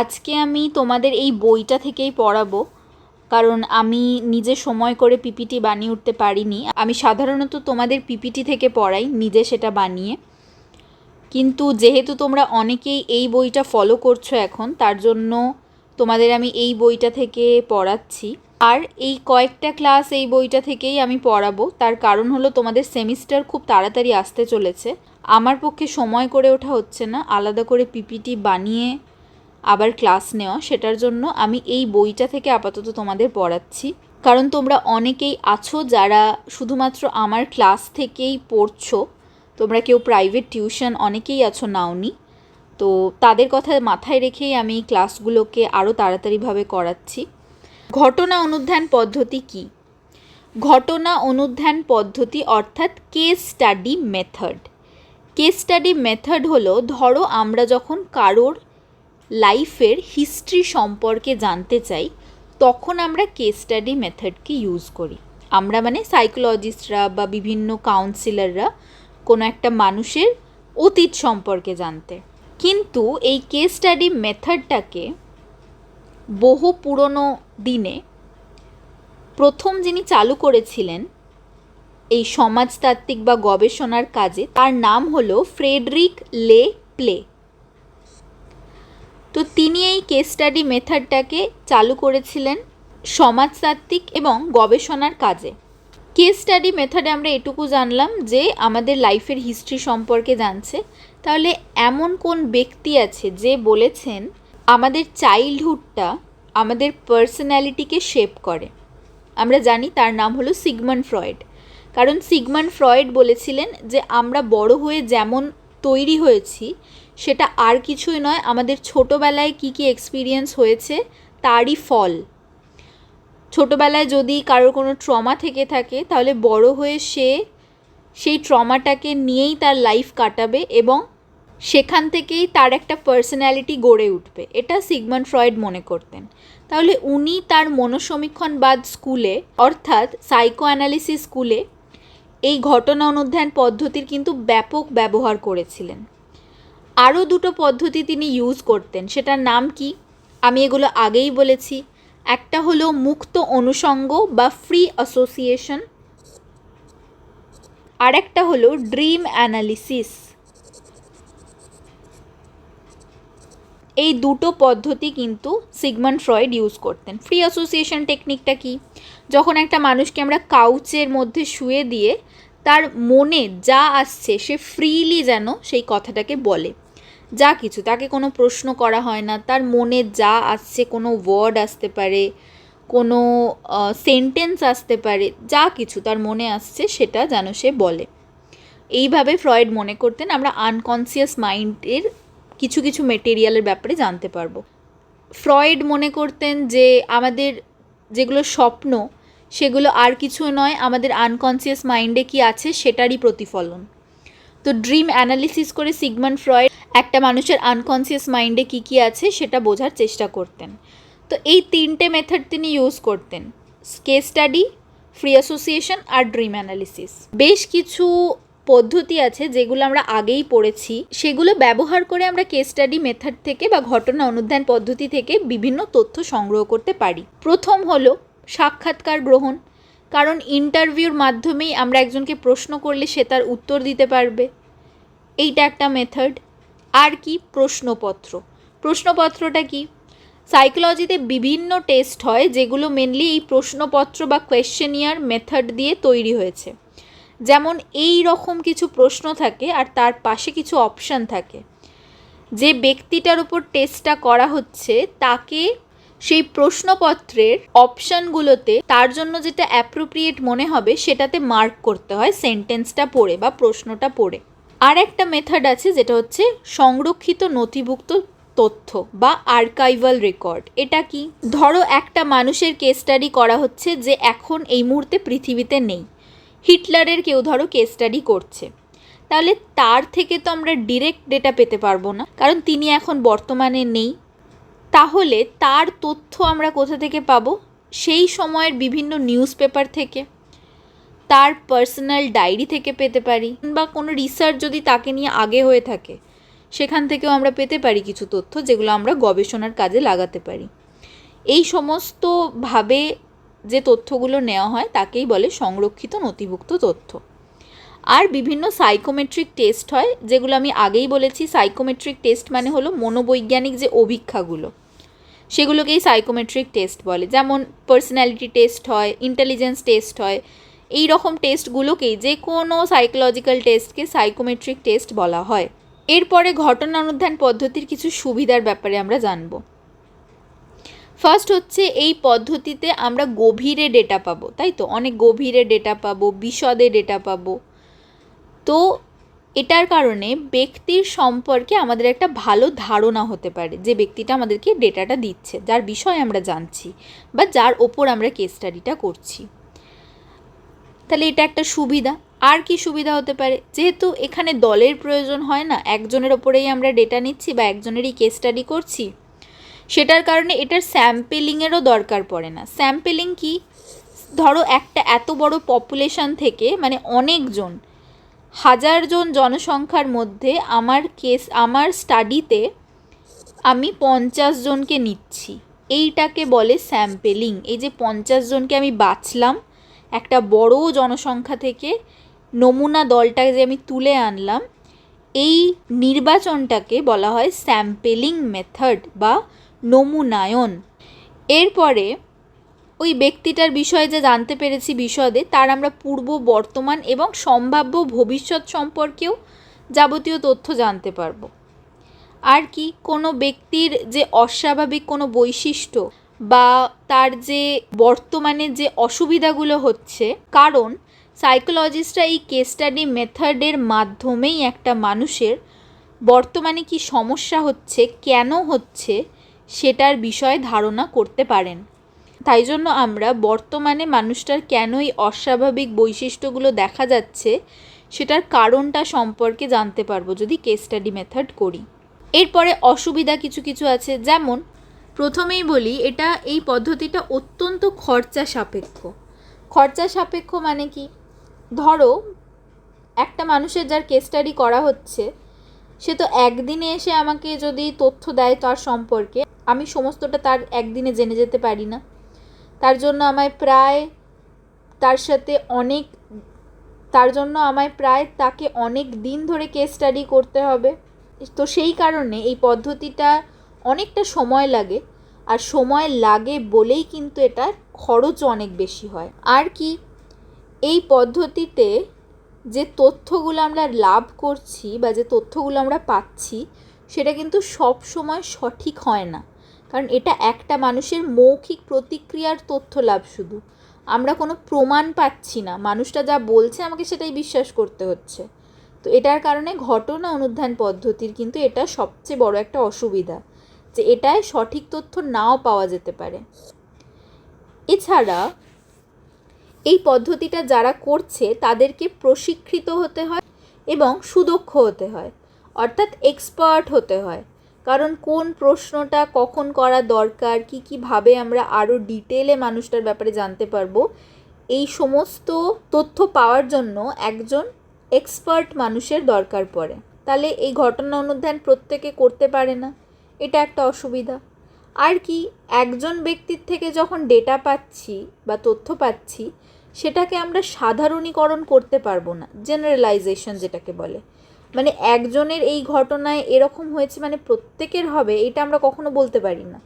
আজকে আমি তোমাদের এই বইটা থেকেই পড়াবো। কারণ আমি নিজে সময় করে পিপিটি বানিয়ে উঠতে পারিনি। আমি সাধারণত তোমাদের পিপিটি থেকে পড়াই, নিজে সেটা বানিয়ে। কিন্তু যেহেতু তোমরা অনেকেই এই বইটা ফলো করছ এখন, তার জন্য তোমাদের আমি এই বইটা থেকে পড়াচ্ছি। আর এই কয়েকটা ক্লাস এই বইটা থেকেই আমি পড়াবো। তার কারণ হলো তোমাদের সেমিস্টার খুব তাড়াতাড়ি আসতে চলেছে। আমার পক্ষে সময় করে ওঠা হচ্ছে না। আলাদা করে পিপিটি বানিয়ে আবার ক্লাস নেওয়া, সেটার জন্য আমি এই বইটা থেকে আপাতত তোমাদের পড়াচ্ছি। কারণ তোমরা অনেকেই আছো যারা শুধুমাত্র আমার ক্লাস থেকেই পড়ছো। তোমরা কেউ প্রাইভেট টিউশন অনেকেই আছো নাওনি। তো তাদের কথা মাথায় রেখেই আমি ক্লাসগুলোকে আরও তাড়াতাড়িভাবে করাচ্ছি। ঘটনা অনুধ্যান পদ্ধতি কি? ঘটনা অনুধ্যান পদ্ধতি অর্থাৎ case study method case study method হলো, ধরো আমরা যখন কারোর লাইফের হিস্ট্রি সম্পর্কে জানতে চাই, তখন আমরা কেস স্টাডি মেথডকে ইউজ করি। আমরা মানে সাইকোলজিস্টরা বা বিভিন্ন কাউন্সিলররা কোনো একটা মানুষের অতীত সম্পর্কে জানতে। কিন্তু এই কেস স্টাডি মেথডটাকে বহু পুরনো দিনে প্রথম যিনি চালু করেছিলেন এই সমাজতাত্ত্বিক বা গবেষণার কাজে, তার নাম হলো ফ্রেডরিক লে প্লে। তো তিনি এই কেস স্টাডি মেথডটাকে চালু করেছিলেন সমাজতাত্ত্বিক এবং গবেষণার কাজে। কেস স্টাডি মেথডে আমরা এটুকু জানলাম যে আমাদের লাইফের হিস্ট্রি সম্পর্কে জানছে। তাহলে এমন কোন ব্যক্তি আছে যে বলেছেন, আমাদের চাইল্ডহুডটা আমাদের পার্সোনালিটিকে শেপ করে আমরা জানি তার নাম হলো সিগমন্ড ফ্রয়েড। কারণ সিগমন্ড ফ্রয়েড বলেছিলেন যে, আমরা বড় হয়ে যেমন তৈরি হয়েছি, সেটা আর কিছুই নয়, আমাদের ছোটোবেলায় কী কী এক্সপিরিয়েন্স হয়েছে তারই ফল। ছোটোবেলায় যদি কারোর কোনো ট্রমা থেকে থাকে, তাহলে বড় হয়ে সে সেই ট্রমাটাকে নিয়েই তার লাইফ কাটাবে এবং সেখান থেকেই তার একটা পার্সোনালিটি গড়ে উঠবে। এটা সিগমন্ড ফ্রয়েড মনে করতেন। তাহলে উনি তার মনসমীক্ষণবাদ স্কুলে, অর্থাৎ সাইকো অ্যানালিসিস স্কুলে এই ঘটনা অনুধ্যান পদ্ধতির কিন্তু ব্যাপক ব্যবহার করেছিলেন। আরও দুটো পদ্ধতি তিনি ইউজ করতেন, সেটার নাম কি? আমি এগুলো আগেই বলেছি। একটা হলো মুক্ত অনুষঙ্গ বা ফ্রি অ্যাসোসিয়েশন আর একটা হলো ড্রিম অ্যানালিসিস এই দুটো পদ্ধতি কিন্তু সিগমন্ড ফ্রয়েড ইউজ করতেন। ফ্রি অ্যাসোসিয়েশন টেকনিকটা কি? যখন একটা মানুষকে আমরা কাউচের মধ্যে শুয়ে দিয়ে তার মনে যা আসছে সে ফ্রিলি যেন সেই কথাটাকে বলে। যা কিছু, তাকে কোনো প্রশ্ন করা হয় না, তার মনে যা আসছে, কোনো ওয়ার্ড আসতে পারে, কোনো সেন্টেন্স আসতে পারে, যা কিছু তার মনে আসছে সেটা যেন সে বলে। এইভাবে ফ্রয়েড মনে করতেন। আমরা আনকনসিয়াস মাইন্ডের কিছু কিছু মেটেরিয়ালের ব্যাপারে জানতে পারব। ফ্রয়েড মনে করতেন যে আমাদের যেগুলো স্বপ্ন, সেগুলো আর কিছু নয়, আমাদের আনকনসিয়াস মাইন্ডে কি আছে সেটারই প্রতিফলন। তো ড্রিম অ্যানালিসিস করে সিগমন্ড ফ্রয়েড একটা মানুষের আনকনসিয়াস মাইন্ডে কী কী আছে সেটা বোঝার চেষ্টা করতেন। তো এই তিনটে মেথড তিনি ইউজ করতেন। কেস স্টাডি ফ্রি অ্যাসোসিয়েশন আর ড্রিম অ্যানালিসিস বেশ কিছু পদ্ধতি আছে যেগুলো আমরা আগেই পড়েছি, সেগুলো ব্যবহার করে আমরা কেস স্টাডি মেথড থেকে বা ঘটনা অনুধ্যান পদ্ধতি থেকে বিভিন্ন তথ্য সংগ্রহ করতে পারি। প্রথম হলো সাক্ষাৎকার গ্রহণ, কারণ ইন্টারভিউর মাধ্যমেই আমরা একজনকে প্রশ্ন করলে সে তার উত্তর দিতে পারবে। এইটা একটা মেথড আর কি? প্রশ্নপত্র। প্রশ্নপত্রটা কি? সাইকোলজিতে বিভিন্ন টেস্ট হয়, যেগুলো মেনলি এই প্রশ্নপত্র বা কোয়েশ্চেনিয়ার মেথড দিয়ে তৈরি হয়েছে। যেমন এই রকম কিছু প্রশ্ন থাকে আর তার পাশে কিছু অপশান থাকে। যে ব্যক্তিটার উপর টেস্টটা করা হচ্ছে, তাকে সেই প্রশ্নপত্রের অপশানগুলোতে তার জন্য যেটা অ্যাপ্রোপ্রিয়েট মনে হবে, সেটাতে মার্ক করতে হয় সেন্টেন্সটা পড়ে বা প্রশ্নটা পড়ে। আর একটা মেথড আছে যেটা হচ্ছে সংরক্ষিত নথিভুক্ত তথ্য বা আর্কাইভাল রেকর্ড এটা কি? ধরো একটা মানুষের কেস স্টাডি করা হচ্ছে যে এখন এই মুহূর্তে পৃথিবীতে নেই। হিটলারের কেউ ধরো কেস স্টাডি করছে। তাহলে তার থেকে তো আমরা ডিরেক্ট ডেটা পেতে পারব না, কারণ তিনি এখন বর্তমানে নেই। তাহলে তার তথ্য আমরা কোথা থেকে পাবো? সেই সময়ের বিভিন্ন নিউজ পেপার থেকে, তার পার্সোনাল ডায়েরি থেকে পেতে পারি বা কোনো রিসার্চ যদি তাকে নিয়ে আগে হয়ে থাকে, সেখান থেকেও আমরা পেতে পারি কিছু তথ্য যেগুলো আমরা গবেষণার কাজে লাগাতে পারি। এই সমস্তভাবে যে তথ্যগুলো নেওয়া হয় তাকেই বলে সংরক্ষিত নথিভুক্ত তথ্য। আর বিভিন্ন সাইকোমেট্রিক টেস্ট হয়, যেগুলো আমি আগেই বলেছি। সাইকোমেট্রিক টেস্ট মানে হলো মনোবৈজ্ঞানিক যে অভীক্ষাগুলো, সেগুলোকেই সাইকোমেট্রিক টেস্ট বলে। যেমন পার্সোনালিটি টেস্ট হয়, ইন্টেলিজেন্স টেস্ট হয়, এই রকম টেস্টগুলোকেই যে কোনো সাইকোলজিক্যাল টেস্টকে সাইকোমেট্রিক টেস্ট বলা হয়। এরপরে ঘটনা অনুধ্যান পদ্ধতির কিছু সুবিধার ব্যাপারে আমরা জানব। ফার্স্ট হচ্ছে এই পদ্ধতিতে আমরা গভীরে ডেটা পাবো, তাই তো? অনেক গভীরে ডেটা পাবো, বিশদে ডেটা পাবো। তো এটার কারণে ব্যক্তির সম্পর্কে আমাদের একটা ভালো ধারণা হতে পারে যে ব্যক্তিটা আমাদেরকে ডেটাটা দিচ্ছে, যার বিষয় আমরা জানছি বা যার ওপর আমরা কেস স্টাডিটা করছি। তাহলে এটা একটা সুবিধা। আর কি সুবিধা হতে পারে? যেহেতু এখানে দলের প্রয়োজন হয় না, একজনের ওপরেই আমরা ডেটা নিচ্ছি বা একজনেরই কেস স্টাডি করছি সেটার কারণে এটার স্যাম্পেলিংয়েরও দরকার পড়ে না। স্যাম্পেলিং কি? ধরো একটা এত বড় পপুলেশন থেকে মানে অনেকজন, হাজারজন জনসংখ্যার মধ্যে আমার কেস আমার স্টাডিতে আমি পঞ্চাশ জনকে নিচ্ছি। এইটাকে বলে স্যাম্পেলিং এই যে পঞ্চাশ জনকে আমি বাছলাম একটা বড় জনসংখ্যা থেকে নমুনা দলটাকে যে আমি তুলে আনলাম, এই নির্বাচনটাকে বলা হয় স্যাম্পেলিং মেথড বা নমুনায়ন। এরপরে ওই ব্যক্তিটার বিষয়ে যে জানতে পেরেছি বিশদে, তার আমরা পূর্ব, বর্তমান এবং সম্ভাব্য ভবিষ্যৎ সম্পর্কেও যাবতীয় তথ্য জানতে পারব। আর কি, কোনো ব্যক্তির যে অস্বাভাবিক কোনো বৈশিষ্ট্য বা তার যে বর্তমানে যে অসুবিধাগুলো হচ্ছে, কারণ সাইকোলজিস্টরা এই কেস স্টাডি মেথডের মাধ্যমেই একটা মানুষের বর্তমানে কি সমস্যা হচ্ছে, কেন হচ্ছে সেটার বিষয়ে ধারণা করতে পারেন। তাই জন্য আমরা বর্তমানে মানুষটার কেন এই অস্বাভাবিক বৈশিষ্ট্যগুলো দেখা যাচ্ছে, সেটার কারণটা সম্পর্কে জানতে পারব যদি কেস স্টাডি মেথড করি। এরপরে অসুবিধা কিছু কিছু আছে, যেমন প্রথমেই বলি, এটা এই পদ্ধতিটা অত্যন্ত খরচা সাপেক্ষ। খরচা সাপেক্ষ মানে কি? ধরো, একটা মানুষের যার কেস স্টাডি করা হচ্ছে, সে তো একদিনে এসে আমাকে যদি তথ্য দেয় তার সম্পর্কে আমি সমস্তটা তার একদিনে জেনে যেতে পারি না। তার জন্য আমায় প্রায় তার সাথে অনেক, তার জন্য আমায় প্রায় তাকে অনেক দিন ধরে কেস স্টাডি করতে হবে। তো সেই কারণে এই পদ্ধতিটা অনেকটা সময় লাগে। আর সময় লাগে বলেই কিন্তু এটার খরচও অনেক বেশি হয়। আর কি, এই পদ্ধতিতে যে তথ্যগুলো আমরা লাভ করছি বা যে তথ্যগুলো আমরা পাচ্ছি, সেটা কিন্তু সব সময় সঠিক হয় না। কারণ এটা একটা মানুষের মৌখিক প্রতিক্রিয়ার তথ্য লাভ শুধু। আমরা কোনো প্রমাণ পাচ্ছি না। মানুষটা যা বলছে আমাকে সেটাই বিশ্বাস করতে হচ্ছে। তো এটার কারণে ঘটনা অনুধ্যান পদ্ধতির কিন্তু এটা সবচেয়ে বড় একটা অসুবিধা, যে এটায় সঠিক তথ্য নাও পাওয়া যেতে পারে। এছাড়া এই পদ্ধতিটা যারা করছে তাদেরকে প্রশিক্ষিত হতে হয় এবং সুদক্ষ হতে হয়, অর্থাৎ এক্সপার্ট হতে হয়। কারণ কোন প্রশ্নটা কখন করা দরকার, কী কীভাবে আমরা আরও ডিটেলে মানুষটার ব্যাপারে জানতে পারব, এই সমস্ত তথ্য পাওয়ার জন্য একজন এক্সপার্ট মানুষের দরকার পড়ে। তাহলে এই ঘটনা অনুধ্যান প্রত্যেকে করতে পারে না, এটা একটা অসুবিধা। আর কি, একজন ব্যক্তির থেকে যখন ডেটা পাচ্ছি বা তথ্য পাচ্ছি, সেটাকে আমরা সাধারণীকরণ করতে পারব না জেনারেলাইজেশন যেটাকে বলে। মানে একজনের এই ঘটনায় এরকম হয়েছে মানে প্রত্যেকের হবে, এটা আমরা কখনো বলতে পারি না।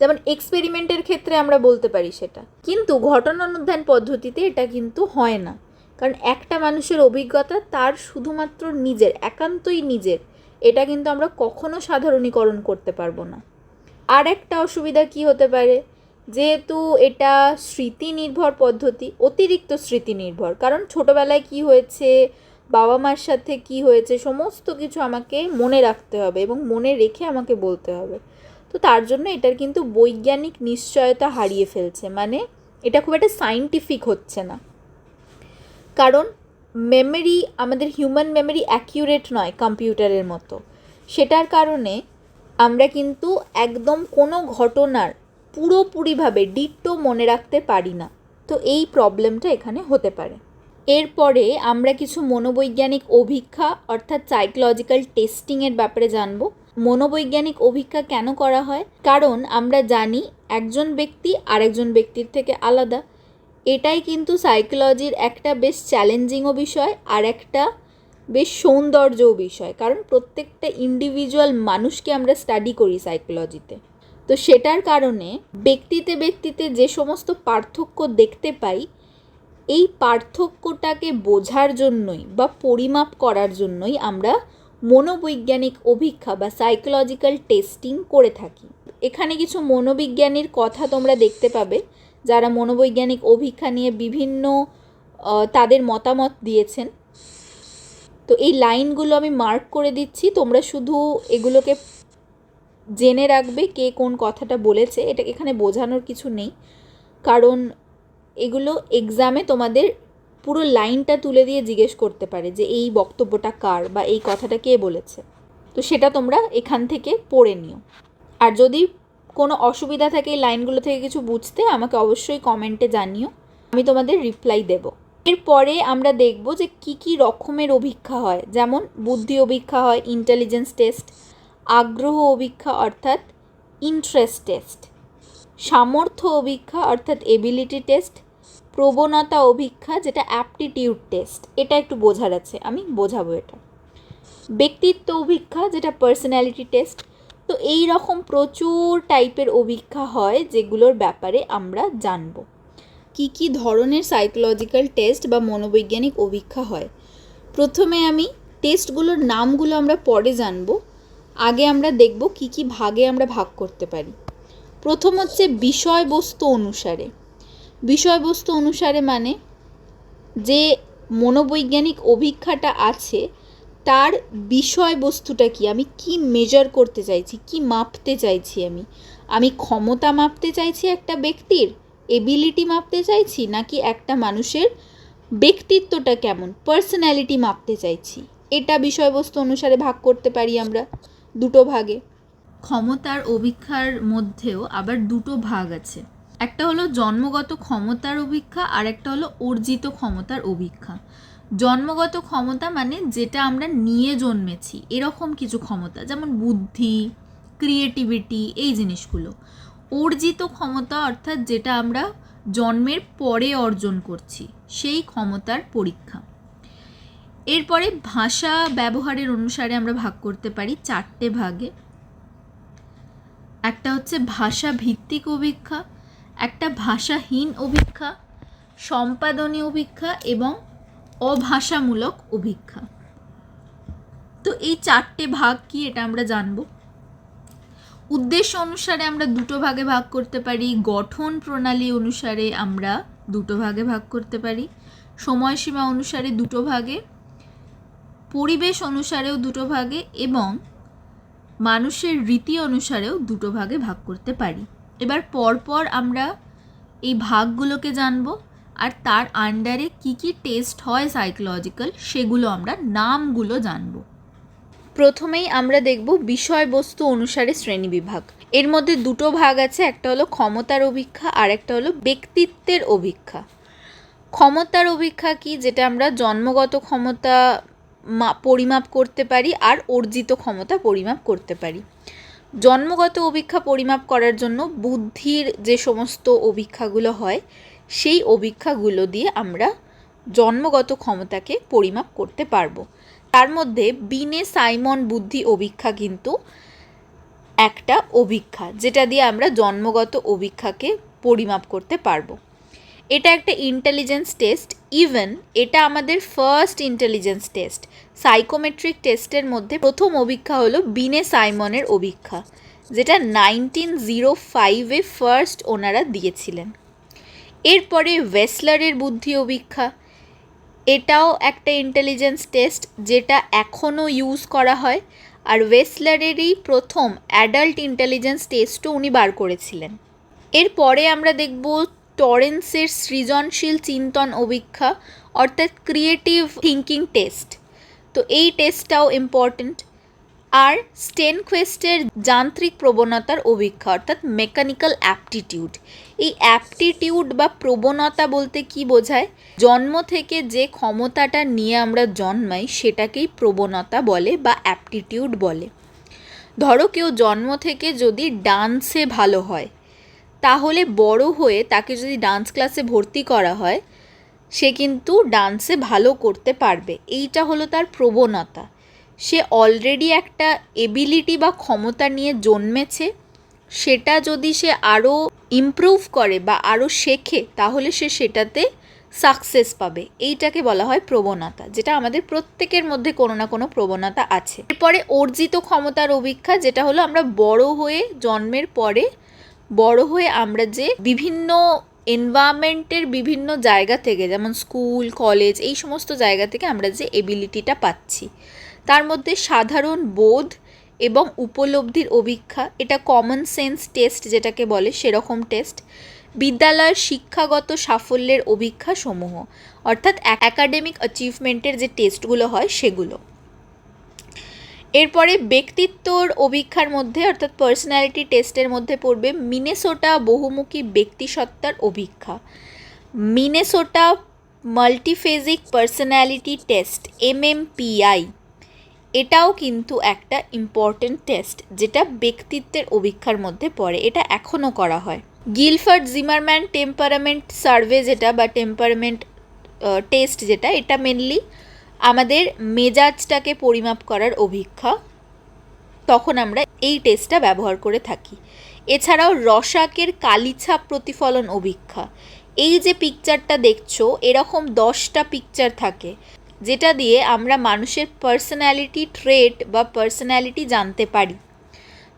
যেমন এক্সপেরিমেন্টের ক্ষেত্রে আমরা বলতে পারি সেটা। কিন্তু ঘটনা অনুধ্যান পদ্ধতিতে এটা কিন্তু হয় না। কারণ একটা মানুষের অভিজ্ঞতা তার শুধুমাত্র নিজের, একান্তই নিজের, এটা কিন্তু আমরা কখনো সাধারণীকরণ করতে পারব না। আর একটা অসুবিধা কি হতে পারে? যেহেতু এটা স্মৃতি নির্ভর পদ্ধতি, অতিরিক্ত স্মৃতি নির্ভর কারণ ছোটোবেলায় কি হয়েছে? বাবা মার সাথে কি হয়েছে, সমস্ত কিছু আমাকে মনে রাখতে হবে এবং মনে রেখে আমাকে বলতে হবে। তো তার জন্য এটার কিন্তু বৈজ্ঞানিক নিশ্চয়তা হারিয়ে ফেলছে। মানে এটা খুব একটা সাইন্টিফিক হচ্ছে না। কারণ মেমোরি আমাদের হিউম্যান মেমোরি অ্যাকিউরেট নয় কম্পিউটারের মতো। সেটার কারণে আমরা কিন্তু একদম কোনো ঘটনার পুরোপুরিভাবে ডিট্টো মনে রাখতে পারি না। তো এই প্রবলেমটা এখানে হতে পারে। এরপরে আমরা কিছু মনোবৈজ্ঞানিক অভিক্ষা, অর্থাৎ সাইকোলজিক্যাল টেস্টিংয়ের ব্যাপারে জানব। মনোবৈজ্ঞানিক অভিক্ষা কেন করা হয়? কারণ আমরা জানি একজন ব্যক্তি আরেকজন ব্যক্তির থেকে আলাদা। এটাই কিন্তু সাইকোলজির একটা বেশ চ্যালেঞ্জিংও বিষয় আর একটা বেশ সৌন্দর্যও বিষয়। কারণ প্রত্যেকটা ইন্ডিভিজুয়াল মানুষকে আমরা স্টাডি করি সাইকোলজিতে তো সেটার কারণে ব্যক্তিতে ব্যক্তিতে যে সমস্ত পার্থক্য দেখতে পাই এই পার্থক্যটাকে বোঝার জন্যই বা পরিমাপ করার জন্যই আমরা মনোবৈজ্ঞানিক অভিক্ষা বা সাইকোলজিক্যাল টেস্টিং করে থাকি। এখানে কিছু মনোবিজ্ঞানীর কথা তোমরা দেখতে পাবে, যারা মনোবৈজ্ঞানিক অভিক্ষা নিয়ে বিভিন্ন তাদের মতামত দিয়েছেন। তো এই লাইনগুলো আমি মার্ক করে দিচ্ছি, তোমরা শুধু এগুলোকে জেনে রাখবে কে কোন কথাটা বলেছে, এটা এখানে বোঝানোর কিছু নেই। কারণ এগুলো এক্সামে তোমাদের পুরো লাইনটা তুলে দিয়ে জিজ্ঞেস করতে পারে যে এই বক্তব্যটা কার বা এই কথাটা কে বলেছে। তো সেটা তোমরা এখান থেকে পড়ে নিও। আর যদি কোনো অসুবিধা থাকে এই লাইনগুলো থেকে কিছু বুঝতে, আমাকে অবশ্যই কমেন্টে জানিও। আমি তোমাদের রিপ্লাই দেব। এরপরে আমরা দেখব যে কি কি রকমের অভিক্ষা হয়। যেমন বুদ্ধি অভিক্ষা হয় ইন্টেলিজেন্স টেস্ট আগ্রহ অভিক্ষা অর্থাৎ ইন্টারেস্ট টেস্ট সামর্থ্য অভিক্ষা অর্থাৎ এবিলিটি টেস্ট প্রবণতা অভিক্ষা, যেটা অ্যাপটিটিউড টেস্ট এটা একটু বোঝার আছে। আমি বোঝাবো এটা। ব্যক্তিত্ব অভিক্ষা, যেটা পার্সোনালিটি টেস্ট তো এই রকম প্রচুর টাইপের অভিক্ষা হয়, যেগুলোর ব্যাপারে আমরা জানব। কি কি ধরনের সাইকোলজিক্যাল টেস্ট বা মনোবৈজ্ঞানিক অভিক্ষা হয়? প্রথমে আমি টেস্টগুলোর নামগুলো আমরা পরে জানব। আগে আমরা দেখব কি কি ভাগে আমরা ভাগ করতে পারি। প্রথম হচ্ছে বিষয়বস্তু অনুসারে। বিষয়বস্তু অনুসারে মানে যে মনোবৈজ্ঞানিক অভিক্ষাটা আছে, তার বিষয়বস্তুটা কি? আমি কি মেজার করতে চাইছি? কি মাপতে চাইছি আমি? আমি ক্ষমতা মাপতে চাইছি একটা ব্যক্তির? এবিলিটি মাপতে চাইছি? নাকি একটা মানুষের ব্যক্তিত্বটা কেমন? পার্সোনালিটি মাপতে চাইছি? এটা বিষয়বস্তু অনুসারে ভাগ করতে পারি আমরা দুটো ভাগে। ক্ষমতার অভিক্ষার মধ্যেও আবার দুটো ভাগ আছে। একটা হলো জন্মগত ক্ষমতার অভিক্ষা, আর একটা হলো অর্জিত ক্ষমতার অভিক্ষা। জন্মগত ক্ষমতা মানে যেটা আমরা নিয়ে জন্মেছি, এরকম কিছু ক্ষমতা, যেমন বুদ্ধি ক্রিয়েটিভিটি এই জিনিসগুলো। অর্জিত ক্ষমতা অর্থাৎ যেটা আমরা জন্মের পরে অর্জন করছি, সেই ক্ষমতার পরীক্ষা। এরপরে ভাষা ব্যবহারের অনুসারে আমরা ভাগ করতে পারি চারটে ভাগে। একটা হচ্ছে ভাষা ভিত্তিক অভিক্ষা একটা ভাষাহীন অভিক্ষা, সম্পাদনী অভিক্ষা এবং অভাষামূলক অভিক্ষা। তো এই চারটে ভাগ কি এটা আমরা জানব? উদ্দেশ্য অনুসারে আমরা দুটো ভাগে ভাগ করতে পারি, গঠন প্রণালী অনুসারে আমরা দুটো ভাগে ভাগ করতে পারি, সময়সীমা অনুসারে দুটো ভাগে, পরিবেশ অনুসারেও দুটো ভাগে এবং মানুষের রীতি অনুসারেও দুটো ভাগে ভাগ করতে পারি। এবার পরপর আমরা এই ভাগগুলোকে জানব আর তার আন্ডারে কি কি টেস্ট হয় সাইকোলজিক্যাল সেগুলো আমরা নামগুলো জানব। প্রথমেই আমরা দেখব বিষয়বস্তু অনুসারে শ্রেণীবিভাগ এর মধ্যে দুটো ভাগ আছে, একটা হলো ক্ষমতার অভিক্ষা আর একটা হলো ব্যক্তিত্বের অভিক্ষা। ক্ষমতার অভিক্ষা কি? যেটা আমরা জন্মগত ক্ষমতা পরিমাপ করতে পারি আর অর্জিত ক্ষমতা পরিমাপ করতে পারি। জন্মগত অভিক্ষা পরিমাপ করার জন্য বুদ্ধির যে সমস্ত অভিক্ষাগুলো হয়, সেই অভিক্ষাগুলো দিয়ে আমরা জন্মগত ক্ষমতাকে পরিমাপ করতে পারব। তার মধ্যে বিনে সাইমন বুদ্ধি অভিক্ষা কিন্তু একটা অভিক্ষা, যেটা দিয়ে আমরা জন্মগত অভিক্ষাকে পরিমাপ করতে পারব। এটা একটা ইন্টেলিজেন্স টেস্ট ইভেন এটা আমাদের ফার্স্ট ইন্টেলিজেন্স টেস্ট সাইকোমেট্রিক টেস্টের মধ্যে প্রথম অভিক্ষা হলো বিনে সাইমনের অভিক্ষা, যেটা নাইনটিন জিরো ফাইভে ফার্স্ট ওনারা দিয়েছিলেন। এরপরে ভেসলারের বুদ্ধি অভিক্ষা, এটাও একটা ইন্টেলিজেন্স টেস্ট যেটা এখনও ইউজ করা হয়, আর ওয়েসলারেরই প্রথম অ্যাডাল্ট ইন্টেলিজেন্স টেস্টও উনি বার করেছিলেন। এরপরে আমরা দেখব টরেন্সের সৃজনশীল চিন্তন অভিক্ষা, অর্থাৎ ক্রিয়েটিভ থিঙ্কিং টেস্ট তো এই টেস্টটাও ইম্পর্ট্যান্ট আর স্টেনকোয়েস্টের যান্ত্রিক প্রবণতার অভিক্ষা, অর্থাৎ মেকানিক্যাল অ্যাপটিটিউড এই অ্যাপটিটিউড বা প্রবণতা বলতে কি বোঝায়? জন্ম থেকে যে ক্ষমতাটা নিয়ে আমরা জন্মাই, সেটাকেই প্রবণতা বলে বা অ্যাপটিটিউড বলে। ধরো কেউ জন্ম থেকে যদি ডান্সে ভালো হয় তাহলে বড় হয়ে তাকে যদি ডান্স ক্লাসে ভর্তি করা হয়, সে কিন্তু ডান্সে ভালো করতে পারবে। এইটা হলো তার প্রবণতা। সে অলরেডি একটা এবিলিটি বা ক্ষমতা নিয়ে জন্মেছে, সেটা যদি সে আরও ইমপ্রুভ করে বা আরও শেখে, তাহলে সে সেটাতে সাকসেস পাবে। এইটাকে বলা হয় প্রবণতা, যেটা আমাদের প্রত্যেকের মধ্যে কোনো না কোনো প্রবণতা আছে। এরপরে অর্জিত ক্ষমতার অভিক্ষা, যেটা হলো আমরা বড় হয়ে জন্মের পরে বড় হয়ে আমরা যে বিভিন্ন এনভায়রনমেন্টের বিভিন্ন জায়গা থেকে, যেমন স্কুল কলেজ এই সমস্ত জায়গা থেকে আমরা যে এবিলিটিটা পাচ্ছি। তার মধ্যে সাধারণ বোধ এবং উপলব্ধির অভিক্ষা, এটা কমন সেন্স টেস্ট যেটাকে বলে সেরকম টেস্ট বিদ্যালয়ের শিক্ষাগত সাফল্যের অভিক্ষা সমূহ অর্থাৎ অ্যাকাডেমিক অ্যাচিভমেন্টের যে টেস্টগুলো হয় সেগুলো। এরপরে ব্যক্তিত্বর অভিক্ষার মধ্যে, অর্থাৎ পার্সোনালিটি টেস্টের মধ্যে পড়বে মিনেসোটা বহুমুখী ব্যক্তিসত্তার অভিক্ষা। Minnesota multiphasic personality test MMPI এটাও কিন্তু একটা ইম্পর্টেন্ট টেস্ট যেটা ব্যক্তিত্বের অভিক্ষার মধ্যে পড়ে। এটা এখনও করা হয়। গিলফার্ড জিমারম্যান টেম্পারামেন্ট সার্ভে যেটা বা টেম্পারামেন্ট টেস্ট যেটা, এটা মেনলি আমাদের মেজাজটাকে পরিমাপ করার অভিক্ষা তখন আমরা এই টেস্টটা ব্যবহার করে থাকি। এছাড়াও রসাকের কালিছাপ প্রতিফলন অভিক্ষা এই যে পিকচারটা দেখছ, এরকম দশটা পিকচার থাকে, যেটা দিয়ে আমরা মানুষের পার্সোনালিটি ট্রেট বা পার্সোনালিটি জানতে পারি।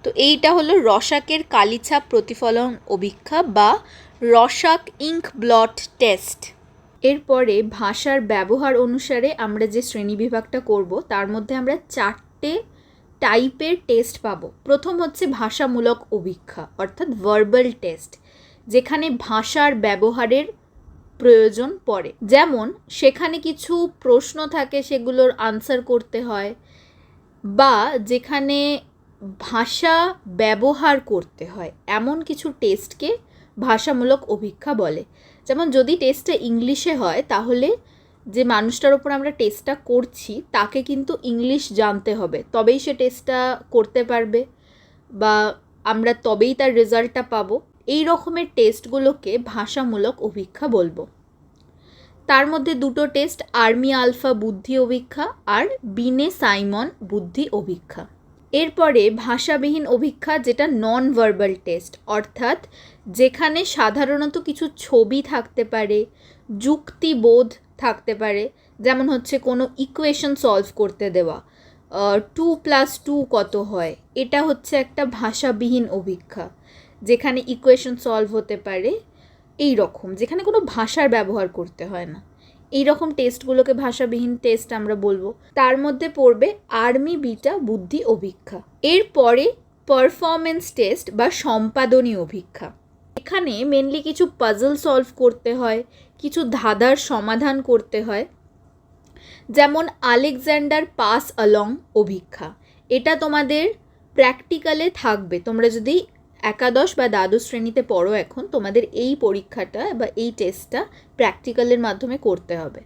তো এইটা হলো রসাকের কালিছাপ প্রতিফলন অভিক্ষা বা রসাক ইঙ্ক ব্লট টেস্ট এরপরে ভাষার ব্যবহার অনুসারে আমরা যে শ্রেণীবিভাগটা করব, তার মধ্যে আমরা চারটে টাইপের টেস্ট পাবো। প্রথম হচ্ছে ভাষামূলক অভিক্ষা, অর্থাৎ ভার্বাল টেস্ট যেখানে ভাষার ব্যবহারের প্রয়োজন পড়ে। যেমন, সেখানে কিছু প্রশ্ন থাকে, সেগুলোর আনসার করতে হয়, বা যেখানে ভাষা ব্যবহার করতে হয়, এমন কিছু টেস্টকে ভাষামূলক অভিক্ষা বলে। যেমন যদি টেস্টটা ইংলিশে হয়, তাহলে যে মানুষটার ওপর আমরা টেস্টটা করছি, তাকে কিন্তু ইংলিশ জানতে হবে। তবেই সে টেস্টটা করতে পারবে বা আমরা তবেই তার রেজাল্টটা পাবো। এই রকমের টেস্টগুলোকে ভাষামূলক অভিক্ষা বলব। তার মধ্যে দুটো টেস্ট আর্মি আলফা বুদ্ধি অভিক্ষা আর বিনে সাইমন বুদ্ধি অভিক্ষা। এরপরে ভাষাবিহীন অভিক্ষা, যেটা নন ভার্বাল টেস্ট অর্থাৎ যেখানে সাধারণত কিছু ছবি থাকতে পারে, যুক্তিবোধ থাকতে পারে, যেমন হচ্ছে কোনো ইকুয়েশন সলভ করতে দেওয়া টু প্লাস টু কত হয়, এটা হচ্ছে একটা ভাষাবিহীন অভিক্ষা, যেখানে ইকুয়েশন সলভ হতে পারে এই রকম যেখানে কোনো ভাষার ব্যবহার করতে হয় না। এই রকম টেস্টগুলোকে ভাষাবিহীন টেস্ট আমরা বলব। তার মধ্যে পড়বে আর্মি বিটা বুদ্ধি অভিক্ষা। এরপরে পারফরমেন্স টেস্ট বা সম্পাদনী অভিক্ষা। এখানে মেনলি কিছু পাজল সলভ করতে হয়, কিছু ধাঁধার সমাধান করতে হয়। যেমন আলেকজান্ডার পাস অলং অভিক্ষা। এটা তোমাদের প্র্যাকটিক্যালে থাকবে। তোমরা যদি একাদশ বা দ্বাদশ শ্রেণীতে পড়ো এখন, তোমাদের এই পরীক্ষাটা বা এই টেস্টটা প্র্যাকটিক্যালের মাধ্যমে করতে হবে।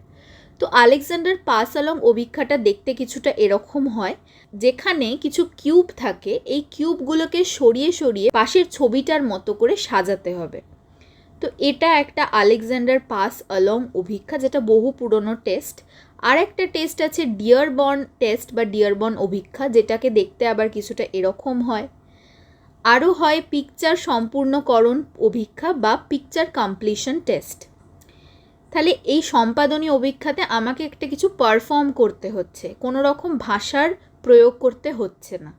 তো আলেকজান্ডার পাস আলং অভিক্ষাটা দেখতে কিছুটা এরকম হয়, যেখানে কিছু কিউব থাকে, এই কিউবগুলোকে সরিয়ে সরিয়ে পাশের ছবিটার মতো করে সাজাতে হবে। তো এটা একটা আলেকজান্ডার পাস অলং অভিক্ষা, যেটা বহু পুরনো টেস্ট আর একটা টেস্ট আছে ডিয়ারবর্ন টেস্ট বা ডিয়ারবর্ন অভিক্ষা, যেটাকে দেখতে আবার কিছুটা এরকম হয়। আরও হয় পিকচার সম্পূর্ণকরণ অভিক্ষা বা পিকচার কমপ্লিশন টেস্ট তাহলে এই সম্পাদনী অভিক্ষাতে আমাকে একটা কিছু পারফর্ম করতে হচ্ছে, কোনো রকম ভাষার প্রয়োগ করতে হচ্ছে না।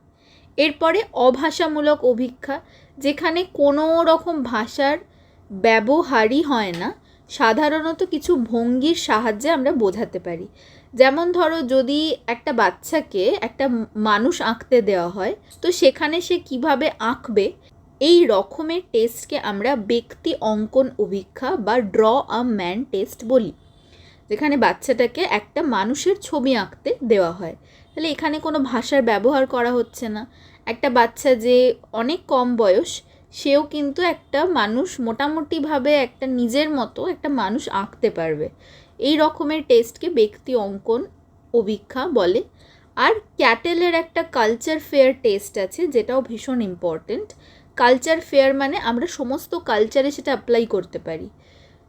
এরপরে অভাষামূলক অভিক্ষা, যেখানে কোনো রকম ভাষার ব্যবহারই হয় না, সাধারণত কিছু ভঙ্গির সাহায্যে আমরা বোঝাতে পারি। যেমন ধরো যদি একটা বাচ্চাকে একটা মানুষ আঁকতে দেওয়া হয়, তো সেখানে সে কীভাবে আঁকবে? এই রকমের টেস্টকে আমরা ব্যক্তি অঙ্কন অভিক্ষা বা ড্র আ ম্যান টেস্ট বলি। যেখানে বাচ্চাটাকে একটা মানুষের ছবি আঁকতে দেওয়া হয়। তাহলে এখানে কোনো ভাষার ব্যবহার করা হচ্ছে না। একটা বাচ্চা যে অনেক কম বয়স, সেও কিন্তু একটা মানুষ মোটামুটিভাবে একটা নিজের মতো একটা মানুষ আঁকতে পারবে। এই রকমের টেস্টকে ব্যক্তি অঙ্কন, অভিক্ষা বলে। আর ক্যাটেলের একটা কালচার ফেয়ার টেস্ট আছে, যেটাও ভীষণ ইম্পর্টেন্ট কালচার ফেয়ার মানে আমরা সমস্ত কালচারে সেটা অ্যাপ্লাই করতে পারি।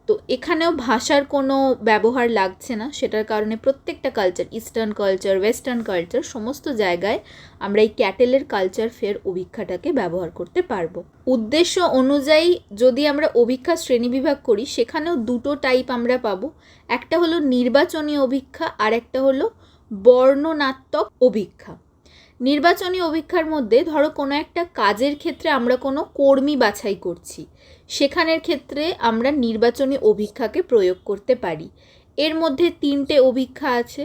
তো এখানেও ভাষার কোনো ব্যবহার লাগছে না। সেটার কারণে প্রত্যেকটা culture eastern culture western culture সমস্ত জায়গায় আমরা এই ক্যাটেলের কালচার ফের অভিক্ষাটাকে ব্যবহার করতে পারব। উদ্দেশ্য অনুযায়ী যদি আমরা অভিক্ষা শ্রেণীবিভাগ করি, সেখানেও দুটো টাইপ আমরা পাবো। একটা হলো নির্বাচনী অভিক্ষা আর একটা হলো বর্ণনাত্মক অভিক্ষা। নির্বাচনী অভিক্ষার মধ্যে ধরো কোনো একটা কাজের ক্ষেত্রে আমরা কোনো কর্মী বাছাই করছি। সেখানের ক্ষেত্রে আমরা নির্বাচনী অভিক্ষাকে প্রয়োগ করতে পারি। এর মধ্যে তিনটে অভিক্ষা আছে,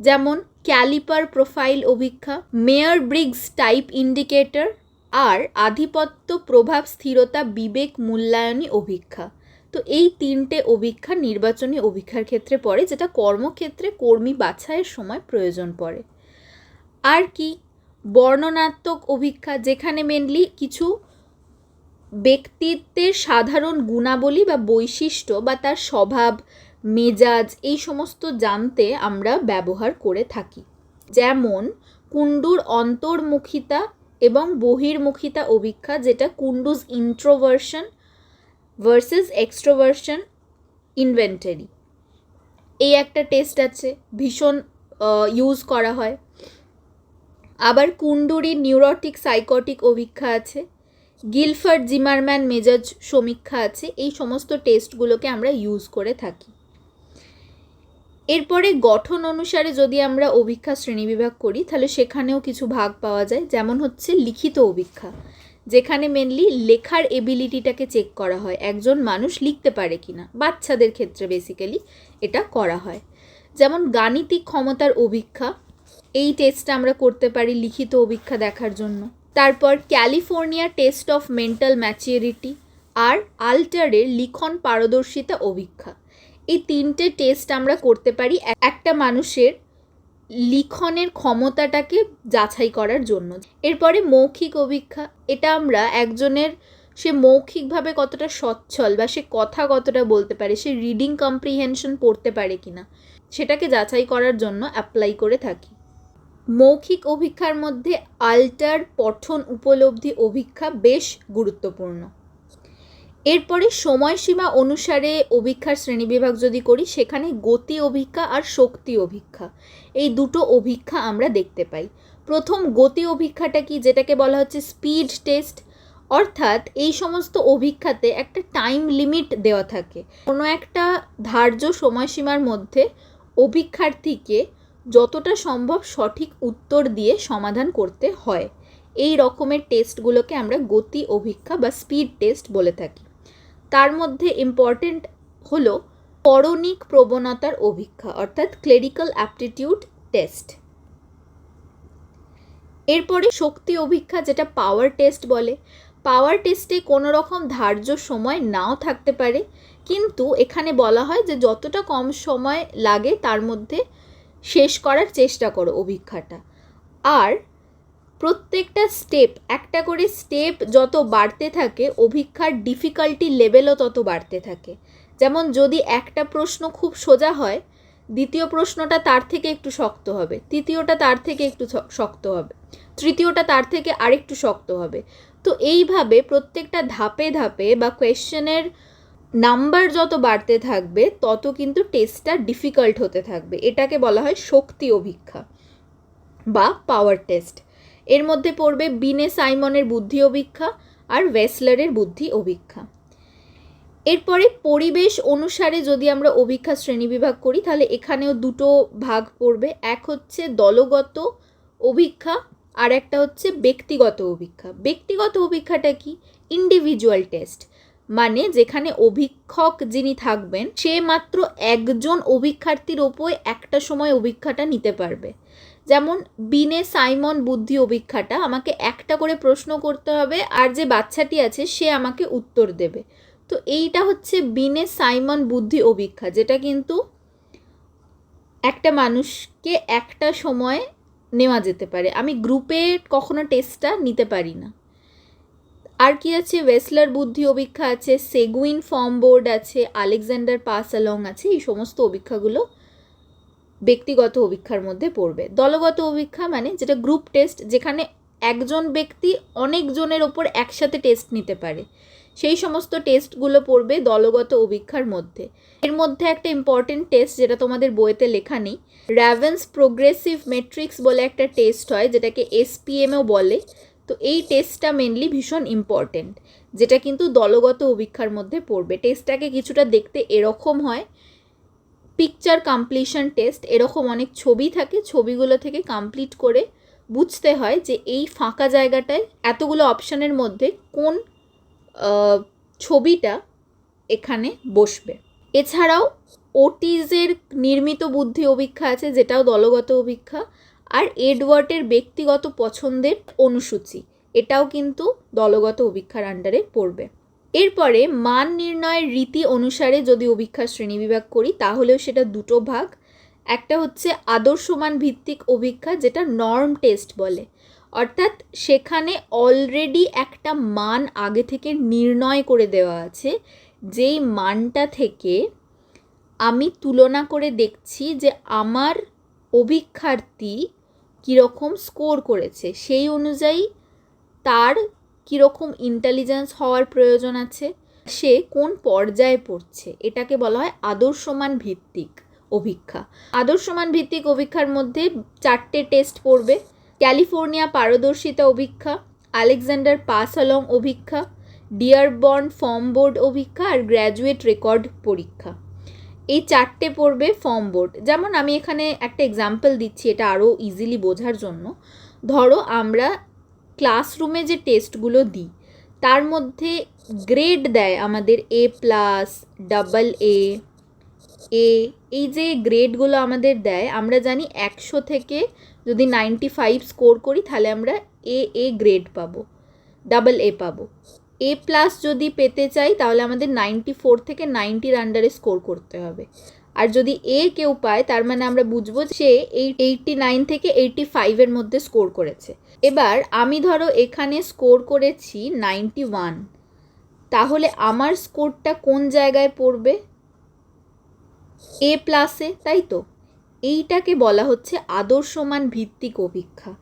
যেমন ক্যালিপার প্রোফাইল অভিক্ষা, মেয়র ব্রিগস টাইপ ইন্ডিকেটর, আর আধিপত্য প্রভাব স্থিরতা বিবেক মূল্যায়নী অভিক্ষা। তো এই তিনটে অভিক্ষা নির্বাচনী অভিক্ষার ক্ষেত্রে পড়ে, যেটা কর্মক্ষেত্রে কর্মী বাছাইয়ের সময় প্রয়োজন পড়ে। আর কি? বর্ণনাত্মক অভিক্ষা, যেখানে মেনলি কিছু ব্যক্তিত্বের সাধারণ গুণাবলী বা বৈশিষ্ট্য বা তার স্বভাব, মেজাজ, এই সমস্ত জানতে আমরা ব্যবহার করে থাকি। যেমন, কুণ্ডুর অন্তর্মুখিতা এবং বহির্মুখিতা অভিক্ষা, যেটা কুন্ডুজ ইন্ট্রোভার্সন ভার্সেস এক্সট্রোভার্সন ইনভেন্টারি এই একটা টেস্ট আছে, ভীষণ ইউজ করা হয়। আবার কুণ্ডুরি নিউরোটিক সাইকোটিক অভিক্ষা আছে। গিলফার্ড, জিমারম্যান, মেজাজ সমীক্ষা আছে। এই সমস্ত টেস্টগুলোকে আমরা ইউজ করে থাকি। এরপরে গঠন অনুসারে যদি আমরা অভিক্ষা শ্রেণীবিভাগ করি, তাহলে সেখানেও কিছু ভাগ পাওয়া যায়। যেমন হচ্ছে লিখিত অভিক্ষা, যেখানে মেনলি লেখার এবিলিটিটাকে চেক করা হয়, একজন মানুষ লিখতে পারে কি না বাচ্চাদের ক্ষেত্রে বেসিক্যালি এটা করা হয়। যেমন গাণিতিক ক্ষমতার অভিক্ষা, এই টেস্টটা আমরা করতে পারি লিখিত অভিক্ষা দেখার জন্য। তারপর California test of mental maturity আর আল্টারের লিখন পারদর্শিতা অভিক্ষা। এই তিনটে টেস্ট আমরা করতে পারি একটা মানুষের লিখনের ক্ষমতাটাকে যাচাই করার জন্য। এরপরে মৌখিক অভিক্ষা। এটা আমরা একজনের, সে মৌখিকভাবে কতটা সচ্ছল বা সে কথা কতটা বলতে পারে, সে রিডিং কম্প্রিহেনশন পড়তে পারে কিনা, সেটাকে যাচাই করার জন্য অ্যাপ্লাই করে থাকি। মৌখিক অভিক্ষার মধ্যে আল্টার পঠন উপলব্ধি অভিক্ষা বেশ গুরুত্বপূর্ণ। এরপরে সময়সীমা অনুসারে অভিক্ষার শ্রেণীবিভাগ যদি করি, সেখানে গতি অভিক্ষা আর শক্তি অভিক্ষা, এই দুটো অভিক্ষা আমরা দেখতে পাই। প্রথম গতি অভিক্ষাটা কি, যেটাকে বলা হচ্ছে স্পিড টেস্ট অর্থাৎ এই সমস্ত অভিক্ষাতে একটা টাইম লিমিট দেওয়া থাকে। কোনো একটা ধার্য সময়সীমার মধ্যে অভিক্ষার্থীকে যতটা সম্ভব সঠিক উত্তর দিয়ে সমাধান করতে হয়। এই রকমের টেস্টগুলোকে আমরা গতি অভিক্ষা বা স্পিড টেস্ট বলে থাকি। তার মধ্যে ইম্পর্টেন্ট হলো পরণিক প্রবণতার অভিক্ষা, অর্থাৎ ক্লেরিক্যাল অ্যাপটিটিউড টেস্ট এরপরে শক্তি অভিক্ষা, যেটা পাওয়ার টেস্ট বলে। পাওয়ার টেস্টে কোনো রকম ধার্য সময় নাও থাকতে পারে, কিন্তু এখানে বলা হয় যে যতটা কম সময় লাগে তার মধ্যে শেষ করার চেষ্টা করো অভিক্ষাটা আর প্রত্যেকটা স্টেপ একটা করে স্টেপ যত বাড়তে থাকে অভিক্ষার ডিফিকাল্টি লেভেলও তত বাড়তে থাকে। যেমন যদি একটা প্রশ্ন খুব সোজা হয়, দ্বিতীয় প্রশ্নটা তার থেকে একটু শক্ত হবে, তৃতীয়টা তার থেকে একটু শক্ত হবে, তৃতীয়টা তার থেকে আরেকটু শক্ত হবে। তো এইভাবে প্রত্যেকটা ধাপে ধাপে বা কোয়েশ্চেনের নাম্বার যত বাড়তে থাকবে, তত কিন্তু টেস্টটা ডিফিকাল্ট হতে থাকবে। এটাকে বলা হয় শক্তি অভিক্ষা বা পাওয়ার টেস্ট এর মধ্যে পড়বে বিনে সাইমনের বুদ্ধি অভিক্ষা আর ওয়েসলারের বুদ্ধি অভিক্ষা। এরপরে পরিবেশ অনুসারে যদি আমরা অভিক্ষা শ্রেণীবিভাগ করি, তাহলে এখানেও দুটো ভাগ পড়বে। এক হচ্ছে দলগত অভিক্ষা আর একটা হচ্ছে ব্যক্তিগত অভিক্ষা। ব্যক্তিগত অভিক্ষাটা কি? ইন্ডিভিজুয়াল টেস্ট মানে যেখানে অভিক্ষক যিনি থাকবেন, সে মাত্র একজন অভিক্ষার্থীর ওপর একটা সময় অভিক্ষাটা নিতে পারবে। যেমন বিনে সাইমন বুদ্ধি অভিক্ষাটা, আমাকে একটা করে প্রশ্ন করতে হবে, আর যে বাচ্চাটি আছে সে আমাকে উত্তর দেবে। তো এইটা হচ্ছে বিনে সাইমন বুদ্ধি অভিক্ষা, যেটা কিন্তু একটা মানুষকে একটা সময় নেওয়া যেতে পারে। আমি গ্রুপে কখনো টেস্টটা নিতে পারি না। আর কি আছে? ওয়েসলার বুদ্ধি অভিক্ষা আছে সেগুইন ফর্ম বোর্ড আছে আলেকজান্ডার পাস অ্যালং আছে, এই সমস্ত অভিক্ষাগুলো ব্যক্তিগত অভিক্ষার মধ্যে পড়বে। দলগত অভিক্ষা মানে যেটা গ্রুপ টেস্ট যেখানে একজন ব্যক্তি অনেকজনের ওপর একসাথে টেস্ট নিতে পারে। সেই সমস্ত টেস্টগুলো পড়বে দলগত অভিক্ষার মধ্যে। এর মধ্যে একটা ইম্পর্টেন্ট টেস্ট যেটা তোমাদের বইতে লেখা নেই র্যাভেন্স প্রোগ্রেসিভ মেট্রিক্স বলে একটা টেস্ট হয়, যেটাকে এসপিএমও বলে। তো এই টেস্টটা মেনলি ভীষণ ইম্পর্টেন্ট যেটা কিন্তু দলগত অভিক্ষার মধ্যে পড়বে। টেস্টটাকে কিছুটা দেখতে এরকম হয় পিকচার কমপ্লিশন টেস্ট এরকম অনেক ছবি থাকে, ছবিগুলো থেকে কমপ্লিট করে বুঝতে হয় যে এই ফাঁকা জায়গাটায় এতগুলো অপশানের মধ্যে কোন ছবিটা এখানে বসবে। এছাড়াও ওটিজের নির্মিত বুদ্ধি অভিক্ষা আছে, যেটাও দলগত অভিক্ষা। আর এডওয়ার্টের ব্যক্তিগত পছন্দের অনুসূচি, এটাও কিন্তু দলগত অভিক্ষার আন্ডারে পড়বে। এরপরে মান নির্ণয়ের রীতি অনুসারে যদি অভিক্ষা শ্রেণীবিভাগ করি, তাহলেও সেটা দুটো ভাগ। একটা হচ্ছে আদর্শমান ভিত্তিক অভিক্ষা, যেটা নর্ম টেস্ট বলে। অর্থাৎ সেখানে অলরেডি একটা মান আগে থেকে নির্ণয় করে দেওয়া আছে। যেই মানটা থেকে আমি তুলনা করে দেখছি যে আমার অভিক্ষার্থী কীরকম স্কোর করেছে? সেই অনুযায়ী তার কীরকম ইন্টেলিজেন্স হওয়ার প্রয়োজন আছে? সে কোন পর্যায়ে পড়ছে? এটাকে বলা হয় আদর্শমান ভিত্তিক অভিক্ষা। আদর্শমান ভিত্তিক অভিক্ষার মধ্যে চারটে টেস্ট পড়বে। ক্যালিফোর্নিয়া পারদর্শিতা অভিক্ষা, আলেকজান্ডার পাস অলং অভিক্ষা, ডিয়ারবর্ন ফর্ম বোর্ড অভিক্ষা আর গ্র্যাজুয়েট রেকর্ড পরীক্ষা। এই চারটে পড়বে ফর্ম বোর্ড যেমন আমি এখানে একটা এক্সাম্পল দিচ্ছি, এটা আরও ইজিলি বোঝার জন্য। ধরো আমরা ক্লাসরুমে যে টেস্টগুলো দিই, তার মধ্যে গ্রেড দেয় আমাদের এ প্লাস ডাবল এ এ এই যে গ্রেডগুলো আমাদের দেয়, আমরা জানি একশো থেকে যদি নাইনটি ফাইভ স্কোর করি, তাহলে আমরা এ এ গ্রেড পাবো ডাবল এ পাবো। এ প্লাস যদি পেতে চাই, তাহলে আমাদের নাইনটি ফোর থেকে নাইনটির আন্ডারে স্কোর করতে হবে। আর যদি এ কেউ পায়, তার মানে আমরা বুঝব সে এই এইটটি নাইন থেকে এইটটি ফাইভের মধ্যে স্কোর করেছে। এবার আমি ধরো এখানে স্কোর করেছি নাইনটি ওয়ান তাহলে আমার স্কোরটা কোন জায়গায় পড়বে? এ প্লাসে তাই তো? এইটাকে বলা হচ্ছে আদর্শমান ভিত্তিক অভিক্ষা।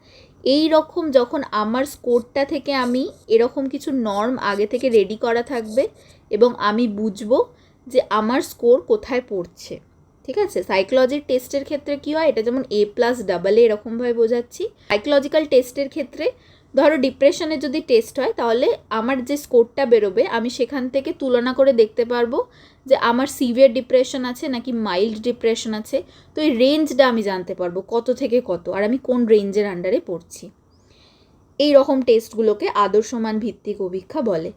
এই রকম যখন আমার স্কোরটা থেকে আমি এরকম কিছু নর্ম আগে থেকে রেডি করা থাকবে এবং আমি বুঝব যে আমার স্কোর কোথায় পড়ছে, ঠিক আছে? সাইকোলজির টেস্টের ক্ষেত্রে কী হয়? এটা যেমন এ প্লাস ডাবল এরকমভাবে বোঝাচ্ছি সাইকোলজিক্যাল টেস্টের ক্ষেত্রে ধরো ডিপ্রেশনের যদি টেস্ট হয়, তাহলে আমার যে স্কোরটা বেরোবে, আমি সেখান থেকে তুলনা করে দেখতে পারব যে আমার সিভিয়ার ডিপ্রেশন আছে নাকি মাইল্ড ডিপ্রেশন আছে। তো এই রেঞ্জটা আমি জানতে পারব কত থেকে কত, আর আমি কোন রেঞ্জের আন্ডারে পড়ছি। এই রকম টেস্টগুলোকে আদর্শমান ভিত্তিক অভিক্ষা বলে।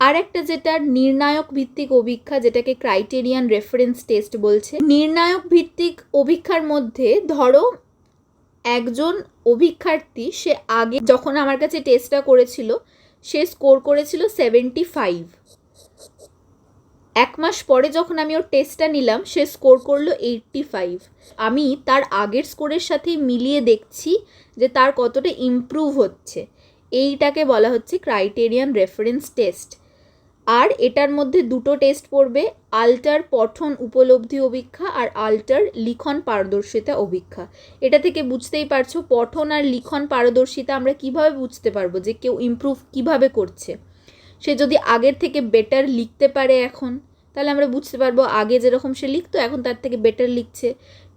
আর একটা যেটা নির্ণায়ক ভিত্তিক অভিক্ষা, যেটাকে ক্রাইটেরিয়ান রেফারেন্স টেস্ট বলছে, নির্ণায়ক ভিত্তিক অভিক্ষার মধ্যে ধরো একজন অভিক্ষার্থী, সে আগে যখন আমার কাছে টেস্টটা করেছিল, সে স্কোর করেছিল সেভেন্টি ফাইভ এক মাস পরে যখন আমি ওর টেস্টটা নিলাম, সে স্কোর করল এইটটি ফাইভ আমি তার আগের স্কোরের সাথে মিলিয়ে দেখছি যে তার কতটা ইমপ্রুভ হচ্ছে। এইটাকে বলা হচ্ছে ক্রাইটেরিয়ান রেফারেন্স টেস্ট আর এটার মধ্যে দুটো টেস্ট পড়বে, আল্টার পঠন উপলব্ধি অভিক্ষা আর আল্টার লিখন পারদর্শিতা অভিক্ষা। এটা থেকে বুঝতেই পারছ, পঠন আর লিখন পারদর্শিতা আমরা কীভাবে বুঝতে পারব যে কেউ ইমপ্রুভ কীভাবে করছে? সে যদি আগের থেকে বেটার লিখতে পারে এখন, তাহলে আমরা বুঝতে পারব আগে যেরকম সে লিখতো, এখন তার থেকে বেটার লিখছে।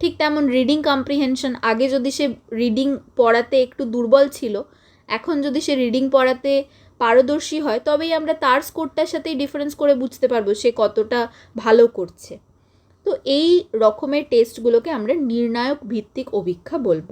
ঠিক তেমন রিডিং কম্প্রিহেনশন আগে যদি সে রিডিং পড়াতে একটু দুর্বল ছিল, এখন যদি সে রিডিং পড়াতে পারদর্শী হয়, তবেই আমরা তার স্কোরটার সাথেই ডিফারেন্স করে বুঝতে পারব সে কতটা ভালো করছে। তো এই রকমের টেস্টগুলোকে আমরা নির্ণায়ক ভিত্তিক অভিক্ষা বলব।